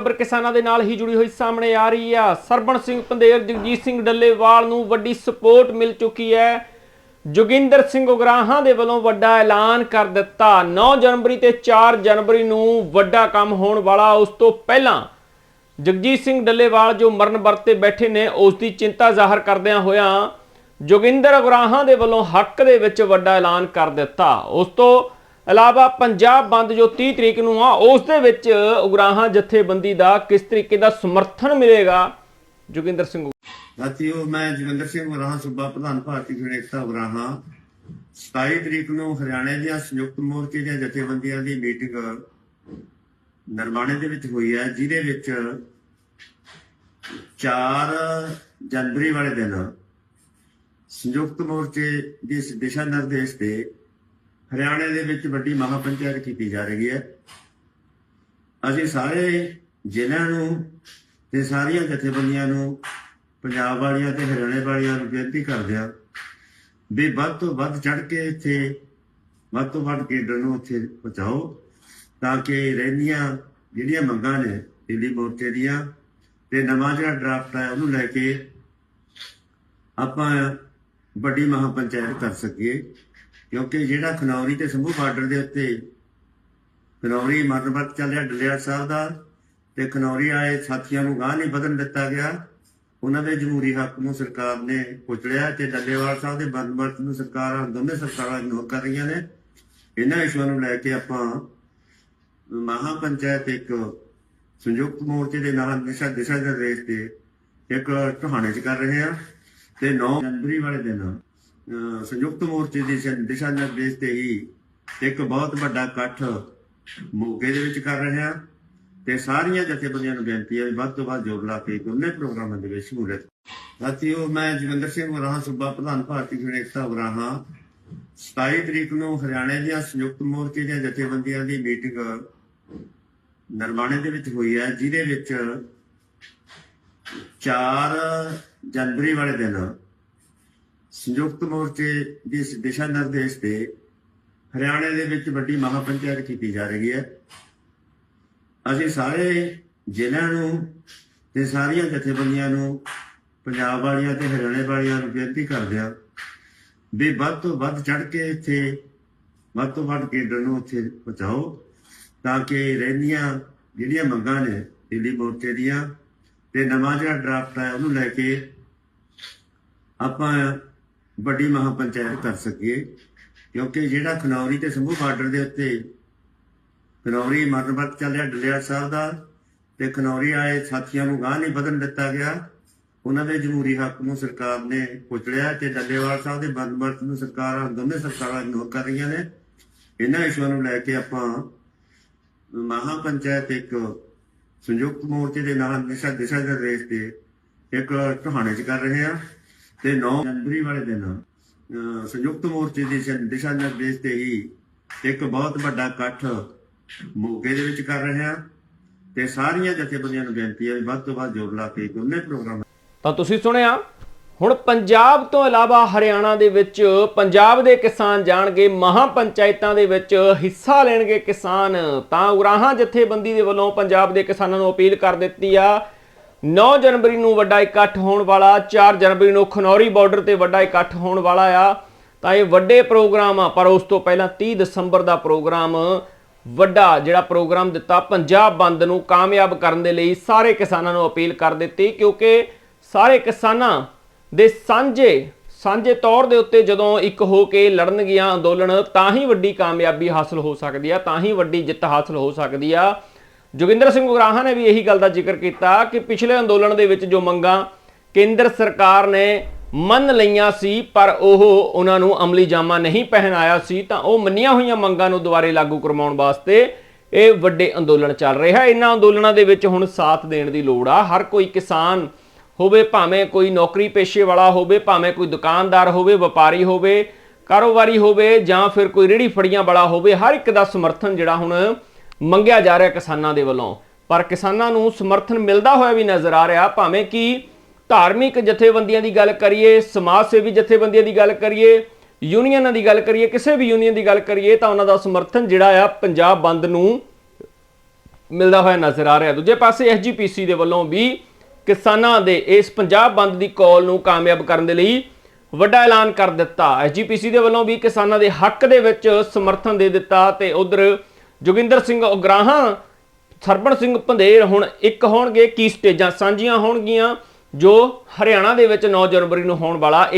ਖਬਰ ਕਿਸਾਨਾਂ ਦੇ ਨਾਲ ਹੀ ਜੁੜੀ ਹੋਈ ਸਾਹਮਣੇ ਆ ਰਹੀ ਆ। ਸਰਬਣ ਸਿੰਘ ਪੰਦੇਰ, ਜਗਜੀਤ ਸਿੰਘ ਡੱਲੇਵਾਲ ਨੂੰ ਵੱਡੀ ਸਪੋਰਟ ਮਿਲ ਚੁੱਕੀ ਹੈ। ਜੋਗਿੰਦਰ ਸਿੰਘ ਉਗਰਾਹਾਂ ਦੇ ਵੱਲੋਂ ਵੱਡਾ ਐਲਾਨ ਕਰ ਦਿੱਤਾ। 9 ਜਨਵਰੀ ਤੇ 4 ਜਨਵਰੀ ਨੂੰ ਵੱਡਾ ਕੰਮ ਹੋਣ ਵਾਲਾ। ਉਸ ਤੋਂ ਪਹਿਲਾਂ ਜਗਜੀਤ ਸਿੰਘ ਡੱਲੇਵਾਲ ਜੋ ਮਰਨ ਵਰਤੇ ਬੈਠੇ ਨੇ, ਉਸ ਦੀ ਚਿੰਤਾ ਜ਼ਾਹਰ ਕਰਦਿਆਂ ਹੋਇਆਂ ਜੋਗਿੰਦਰ ਉਗਰਾਹਾਂ ਦੇ ਵੱਲੋਂ ਹੱਕ ਦੇ ਵਿੱਚ ਵੱਡਾ ਐਲਾਨ ਕਰ ਦਿੱਤਾ। ਉਸ ਤੋਂ ਇਲਾਵਾ ਪੰਜਾਬ ਬੰਦ ਜੋ 30 ਤਰੀਕ ਨੂੰ ਆ, ਉਸ ਦੇ ਵਿੱਚ ਉਗਰਾਹਾਂ ਜਥੇਬੰਦੀ ਦਾ ਕਿਸ ਤਰੀਕੇ ਦਾ ਸਮਰਥਨ ਮਿਲੇਗਾ? ਜੋਗਿੰਦਰ ਸਿੰਘ ਸਾਥੀਓ, ਮੈਂ ਜਗਿੰਦਰ ਸਿੰਘ ਵਰਾਹਾ ਸੂਬਾ ਪ੍ਰਧਾਨ ਭਾਰਤੀ ਜਨੇਤਾ ਵਰਾਹਾ 27 ਤਰੀਕ ਨੂੰ ਹਰਿਆਣੇ ਦੀਆਂ ਸੰਯੁਕਤ ਮੋਰਚੇ ਦੀਆਂ ਜਥੇਬੰਦੀਆਂ ਦੀ ਮੀਟਿੰਗ ਨਰਮਾਣੇ ਦੇ ਵਿੱਚ ਹੋਈ ਹੈ, ਜਿਹਦੇ ਵਿੱਚ 4 ਜਨਵਰੀ ਵਾਲੇ ਦਿਨ ਸੰਯੁਕਤ ਮੋਰਚੇ ਦੀ ਦਿਸ਼ਾ ਨਿਰਦੇਸ਼ ਤੇ ਹਰਿਆਣੇ ਦੇ ਵਿੱਚ ਵੱਡੀ ਮਹਾਪੰਚਾਇਤ ਕੀਤੀ ਜਾ ਰਹੀ ਹੈ। ਅਸੀਂ ਸਾਰੇ ਜ਼ਿਲ੍ਹਿਆਂ ਨੂੰ ਤੇ ਸਾਰੀਆਂ ਜਥੇਬੰਦੀਆਂ ਨੂੰ, ਪੰਜਾਬ ਵਾਲੀਆਂ ਤੇ ਹਰਿਆਣੇ ਵਾਲੀਆਂ ਨੂੰ ਬੇਨਤੀ ਕਰਦੇ ਆ ਵੀ ਵੱਧ ਤੋਂ ਵੱਧ ਚੜ ਕੇ ਇੱਥੇ, ਵੱਧ ਤੋਂ ਵੱਧ ਕੇਂਦਰ ਨੂੰ ਉੱਥੇ ਪਹੁੰਚਾਓ ਤਾਂ ਕਿ ਰਹਿੰਦੀਆਂ ਜਿਹੜੀਆਂ ਮੰਗਾਂ ਨੇ, ਦਿੱਲੀ ਮੋਰਚੇ ਦੀਆਂ, ਤੇ ਨਵਾਂ ਜਿਹੜਾ ਡਰਾਫਟ ਹੈ ਉਹਨੂੰ ਲੈ ਕੇ ਆਪਾਂ ਵੱਡੀ ਮਹਾਪੰਚਾਇਤ ਕਰ ਸਕੀਏ। ਕਿਉਂਕਿ ਜਿਹੜਾ ਖਨੌਰੀ ਤੇ ਸੰਭੂ ਬਾਰਡਰ ਦੇ ਉੱਤੇ ਖਨੌਰੀ ਮਰਨਵਤ ਚੱਲਿਆ ਡਲਿਆ ਸਾਹਿਬ ਦਾ ਤੇ ਖਨੌਰੀ ਆਏ ਸਾਥੀਆਂ ਨੂੰ ਗਾਹ ਨਹੀਂ ਵਧਣ ਦਿੱਤਾ ਗਿਆ, ਉਹਨਾਂ ਦੇ ਜਮਹੂਰੀ ਹੱਕ ਨੂੰ ਸਰਕਾਰ ਨੇ ਕੁਚਲਿਆ ਤੇ ਡੱਲੇਵਾਲ ਸਾਹਿਬ ਦੇ ਬੰਦਵਰਤ ਨੂੰ ਸਰਕਾਰਾਂ ਦੋਨੇ ਸਰਕਾਰਾਂ ਇਗਨੋਰ ਕਰ ਰਹੀਆਂ ਨੇ। ਇਹਨਾਂ ਇਸ਼ੂਆਂ ਨੂੰ ਲੈ ਕੇ ਆਪਾਂ ਮਹਾਪੰਚਾਇਤ ਇੱਕ ਸੰਯੁਕਤ ਮੋਰਚੇ ਦੇ ਨਾਲ ਦਿਸ਼ਾ ਦਿਸ਼ਾ ਦੇ ਰੇਸ ਤੇ ਇੱਕ ਟਹਾਣੇ ਚ ਕਰ ਰਹੇ ਆ ਤੇ 9 ਜਨਵਰੀ ਵਾਲੇ ਦਿਨ ਸੰਯੁਕਤ ਮੋਰਚੇ ਦੀ ਦਿਸ਼ਾ- ਦਿਸ਼ਾ ਨਿਰਦੇਸ਼ ਤੇ ਹੀ ਇੱਕ ਬਹੁਤ ਵੱਡਾ ਇਕੱਠ ਮੋਗੇ ਦੇ ਵਿੱਚ ਕਰ ਰਹੇ ਆ ਤੇ ਸਾਰੀਆਂ ਜਥੇਬੰਦੀਆਂ ਨੂੰ ਬੇਨਤੀ ਹੈ ਵੀ ਵੱਧ ਤੋਂ ਵੱਧ ਜੋੜ ਲਾ ਕੇ ਦੋਨੇ ਪ੍ਰੋਗਰਾਮਾਂ ਦੇ ਵਿੱਚ ਸ਼ਮੂਲੀਅਤ ਸਾਥੀਓ, ਮੈਂ ਜਗਿੰਦਰ ਸਿੰਘ ਵਰਾਹਾ ਸੂਬਾ ਪ੍ਰਧਾਨ ਭਾਰਤੀ ਜਨੇਤਾ ਵਰਾਹਾ 27 ਤਰੀਕ ਨੂੰ ਹਰਿਆਣੇ ਦੀਆਂ ਸੰਯੁਕਤ ਮੋਰਚੇ ਦੀਆਂ ਜਥੇਬੰਦੀਆਂ ਦੀ ਮੀਟਿੰਗ ਨਰਮਾਣੇ ਦੇ ਵਿੱਚ ਹੋਈ ਹੈ, ਜਿਹਦੇ ਵਿੱਚ 4 ਜਨਵਰੀ ਵਾਲੇ ਦਿਨ ਸੰਯੁਕਤ ਮੋਰਚੇ ਦੀ ਦਿਸ਼ਾ ਨਿਰਦੇਸ਼ ਤੇ ਹਰਿਆਣੇ ਦੇ ਵਿੱਚ ਵੱਡੀ ਮਹਾਪੰਚਾਇਤ ਕੀਤੀ ਜਾ ਰਹੀ ਹੈ। ਅਸੀਂ ਸਾਰੇ ਜ਼ਿਲ੍ਹਿਆਂ ਨੂੰ ਤੇ ਸਾਰੀਆਂ ਜਥੇਬੰਦੀਆਂ ਨੂੰ, ਪੰਜਾਬ ਵਾਲੀਆਂ ਤੇ ਹਰਿਆਣੇ ਵਾਲੀਆਂ ਨੂੰ ਬੇਨਤੀ ਕਰਦੇ ਹਾਂ ਵੀ ਵੱਧ ਤੋਂ ਵੱਧ ਚੜ ਕੇ ਇੱਥੇ, ਵੱਧ ਤੋਂ ਵੱਧ ਕੇਂਦਰ ਨੂੰ ਇੱਥੇ ਪਹੁੰਚਾਓ ਤਾਂ ਕਿ ਰਹਿੰਦੀਆਂ ਜਿਹੜੀਆਂ ਮੰਗਾਂ ਨੇ ਦਿੱਲੀ ਮੋਰਚੇ ਦੀਆਂ ਤੇ ਨਵਾਂ ਜਿਹੜਾ ਡਰਾਫਟ ਹੈ ਉਹਨੂੰ ਲੈ ਕੇ ਆਪਾਂ ਵੱਡੀ ਮਹਾਪੰਚਾਇਤ ਕਰ ਸਕੀਏ, ਕਿਉਂਕਿ ਜਿਹੜਾ ਖਨੌਰੀ ਤੇ ਸਮੂਹ ਬਾਰਡਰ ਦੇ ਉੱਤੇ ਖਨੌਰੀ ਮਰਨਵਤ ਚੱਲਿਆ ਡਲਿਆ ਸਾਹਿਬ ਦਾ, ਤੇ ਖਨੌਰੀ ਆਏ ਸਾਥੀਆਂ ਨੂੰ ਗਾਹ ਨਹੀਂ ਵਧਣ ਦਿੱਤਾ ਗਿਆ, ਉਹਨਾਂ ਦੇ ਜਮਹੂਰੀ ਹੱਕ ਨੂੰ ਸਰਕਾਰ ਨੇ ਕੁਚਲਿਆ ਤੇ ਡੱਲੇਵਾਲ ਸਾਹਿਬ ਦੇ ਬੰਦਵਰਤ ਨੂੰ ਸਰਕਾਰਾਂ, ਦੋਨੇ ਸਰਕਾਰਾਂ ਇਗਨੋਰ ਕਰ ਰਹੀਆਂ ਨੇ। ਇਹਨਾਂ ਇਸ਼ੂਆਂ ਨੂੰ ਲੈ ਕੇ ਆਪਾਂ ਮਹਾਪੰਚਾਇਤ ਇੱਕ ਸੰਯੁਕਤ ਮੋਰਚੇ ਦੇ ਨਾਲ ਦਿਸ਼ਾ ਦਿਸ਼ਾ ਦੇ ਰੇਸ ਤੇ ਇੱਕ ਟਹਾਣੇ ਚ ਕਰ ਰਹੇ ਆ ਤੇ 9 ਜਨਵਰੀ ਵਾਲੇ ਦਿਨ ਸੰਯੁਕਤ ਮੋਰਚੇ ਦੀ ਦਿਸ਼ਾ- ਨਿਰਦੇਸ਼ ਤੇ ਹੀ ਇੱਕ ਬਹੁਤ ਵੱਡਾ ਇਕੱਠ ਮੋਗੇ ਦੇ ਵਿੱਚ ਕਰ ਰਹੇ ਆ ਤੇ ਸਾਰੀਆਂ ਜਥੇਬੰਦੀਆਂ ਨੂੰ ਬੇਨਤੀ ਹੈ ਵੱਧ ਤੋਂ ਵੱਧ ਜੋੜ ਲਾ ਕੇ ਦੋਨੇ ਪ੍ਰੋਗਰਾਮ ਤਾਂ ਤੁਸੀਂ ਸੁਣਿਆ, ਹੁਣ ਪੰਜਾਬ ਤੋਂ ਇਲਾਵਾ ਹਰਿਆਣਾ ਦੇ ਵਿੱਚ ਪੰਜਾਬ ਦੇ ਕਿਸਾਨ ਜਾਣਗੇ, ਮਹਾਪੰਚਾਇਤਾਂ ਦੇ ਵਿੱਚ ਹਿੱਸਾ ਲੈਣਗੇ ਕਿਸਾਨ। ਤਾਂ ਉਗਰਾਹਾਂ ਜਥੇਬੰਦੀ ਦੇ ਵੱਲੋਂ ਪੰਜਾਬ ਦੇ ਕਿਸਾਨਾਂ ਨੂੰ ਅਪੀਲ ਕਰ ਦਿੱਤੀ ਆ 9 ਜਨਵਰੀ ਨੂੰ ਵੱਡਾ ਇਕੱਠ ਹੋਣ ਵਾਲਾ 4 ਜਨਵਰੀ ਨੂੰ ਖਨੌਰੀ ਬਾਰਡਰ ਤੇ ਵੱਡਾ ਇਕੱਠ ਹੋਣ ਵਾਲਾ ਆ। ਤਾਂ ਇਹ ਵੱਡੇ ਪ੍ਰੋਗਰਾਮ ਆ, ਪਰ ਉਸ ਤੋਂ ਪਹਿਲਾਂ 30 ਦਸੰਬਰ ਦਾ ਪ੍ਰੋਗਰਾਮ ਵੱਡਾ ਜਿਹੜਾ ਪ੍ਰੋਗਰਾਮ ਦਿੱਤਾ, ਪੰਜਾਬ ਬੰਦ ਨੂੰ ਕਾਮਯਾਬ ਕਰਨ ਦੇ ਲਈ ਸਾਰੇ ਕਿਸਾਨਾਂ ਨੂੰ ਅਪੀਲ ਕਰ ਦਿੱਤੀ, ਕਿਉਂਕਿ ਸਾਰੇ ਕਿਸਾਨਾਂ ਦੇ ਸਾਂਝੇ ਸਾਂਝੇ ਤੌਰ ਦੇ ਉੱਤੇ ਜਦੋਂ ਇੱਕ ਹੋ ਕੇ ਲੜਨਗੀਆਂ ਅੰਦੋਲਨ, ਤਾਂ ਹੀ ਵੱਡੀ ਕਾਮਯਾਬੀ ਹਾਸਲ ਹੋ ਸਕਦੀ ਆ, ਤਾਂ ਹੀ ਵੱਡੀ ਜਿੱਤ ਹਾਸਲ ਹੋ ਸਕਦੀ ਆ। ਜੋਗਿੰਦਰ ਸਿੰਘ ਉਗਰਾਹਾਂ ਨੇ ਵੀ ਇਹੀ ਗੱਲ ਦਾ ਜ਼ਿਕਰ ਕੀਤਾ ਕਿ ਪਿਛਲੇ ਅੰਦੋਲਨ ਦੇ ਵਿੱਚ ਜੋ ਮੰਗਾਂ ਕੇਂਦਰ ਸਰਕਾਰ ਨੇ ਮੰਨ ਲਈਆਂ ਸੀ, ਪਰ ਉਹ ਉਹਨਾਂ ਨੂੰ ਅਮਲੀ ਜਾਮਾ ਨਹੀਂ ਪਹਿਨਾਇਆ ਸੀ, ਤਾਂ ਉਹ ਮੰਨੀਆਂ ਹੋਈਆਂ ਮੰਗਾਂ ਨੂੰ ਦੁਬਾਰੇ ਲਾਗੂ ਕਰਵਾਉਣ ਵਾਸਤੇ ਇਹ ਵੱਡੇ ਅੰਦੋਲਨ ਚੱਲ ਰਿਹਾ। ਇਹਨਾਂ ਅੰਦੋਲਨਾਂ ਦੇ ਵਿੱਚ ਹੁਣ ਸਾਥ ਦੇਣ ਦੀ ਲੋੜ ਆ। ਹਰ ਕੋਈ ਕਿਸਾਨ ਹੋਵੇ, ਭਾਵੇਂ ਕੋਈ ਨੌਕਰੀ ਪੇਸ਼ੇ ਵਾਲਾ ਹੋਵੇ, ਭਾਵੇਂ ਕੋਈ ਦੁਕਾਨਦਾਰ ਹੋਵੇ, ਵਪਾਰੀ ਹੋਵੇ, ਕਾਰੋਬਾਰੀ ਹੋਵੇ ਜਾਂ ਫਿਰ ਕੋਈ ਰੇੜੀ ਫੜੀਆਂ ਵਾਲਾ ਹੋਵੇ, ਹਰ ਇੱਕ ਦਾ ਸਮਰਥਨ ਜਿਹੜਾ ਹੁਣ ਮੰਗਿਆ ਜਾ ਰਿਹਾ ਕਿਸਾਨਾਂ ਦੇ ਵੱਲੋਂ। ਪਰ ਕਿਸਾਨਾਂ ਨੂੰ ਸਮਰਥਨ ਮਿਲਦਾ ਹੋਇਆ ਵੀ ਨਜ਼ਰ ਆ ਰਿਹਾ, ਭਾਵੇਂ ਕਿ ਧਾਰਮਿਕ ਜਥੇਬੰਦੀਆਂ ਦੀ ਗੱਲ ਕਰੀਏ, ਸਮਾਜ ਸੇਵੀ ਜਥੇਬੰਦੀਆਂ ਦੀ ਗੱਲ ਕਰੀਏ, ਯੂਨੀਅਨਾਂ ਦੀ ਗੱਲ ਕਰੀਏ, ਕਿਸੇ ਵੀ ਯੂਨੀਅਨ ਦੀ ਗੱਲ ਕਰੀਏ, ਤਾਂ ਉਹਨਾਂ ਦਾ ਸਮਰਥਨ ਜਿਹੜਾ ਆ ਪੰਜਾਬ ਬੰਦ ਨੂੰ ਮਿਲਦਾ ਹੋਇਆ ਨਜ਼ਰ ਆ ਰਿਹਾ। ਦੂਜੇ ਪਾਸੇ ਐਸਜੀਪੀਸੀ ਦੇ ਵੱਲੋਂ ਵੀ ਕਿਸਾਨਾਂ ਦੇ ਇਸ ਪੰਜਾਬ ਬੰਦ ਦੀ ਕਾਲ ਨੂੰ ਕਾਮਯਾਬ ਕਰਨ ਦੇ ਲਈ ਵੱਡਾ ਐਲਾਨ ਕਰ ਦਿੱਤਾ। ਐਸਜੀਪੀਸੀ ਦੇ ਵੱਲੋਂ ਵੀ ਕਿਸਾਨਾਂ ਦੇ ਹੱਕ ਦੇ ਵਿੱਚ ਸਮਰਥਨ ਦੇ ਦਿੱਤਾ ਤੇ ਉਧਰ ਜੋਗਿੰਦਰ ਸਿੰਘ ਉਗਰਾਹਾਂ, ਸਰਬਣ ਸਿੰਘ ਪੰਧੇਰ ਹੁਣ ਇੱਕ ਹੋਣਗੇ, ਕੀ ਸਟੇਜਾਂ ਸਾਂਝੀਆਂ ਹੋਣਗੀਆਂ, ਜੋ ਹਰਿਆਣਾ ਦੇ ਵਿੱਚ 9 ਜਨਵਰੀ ਨੂੰ ਹੋਣ ਵਾਲਾ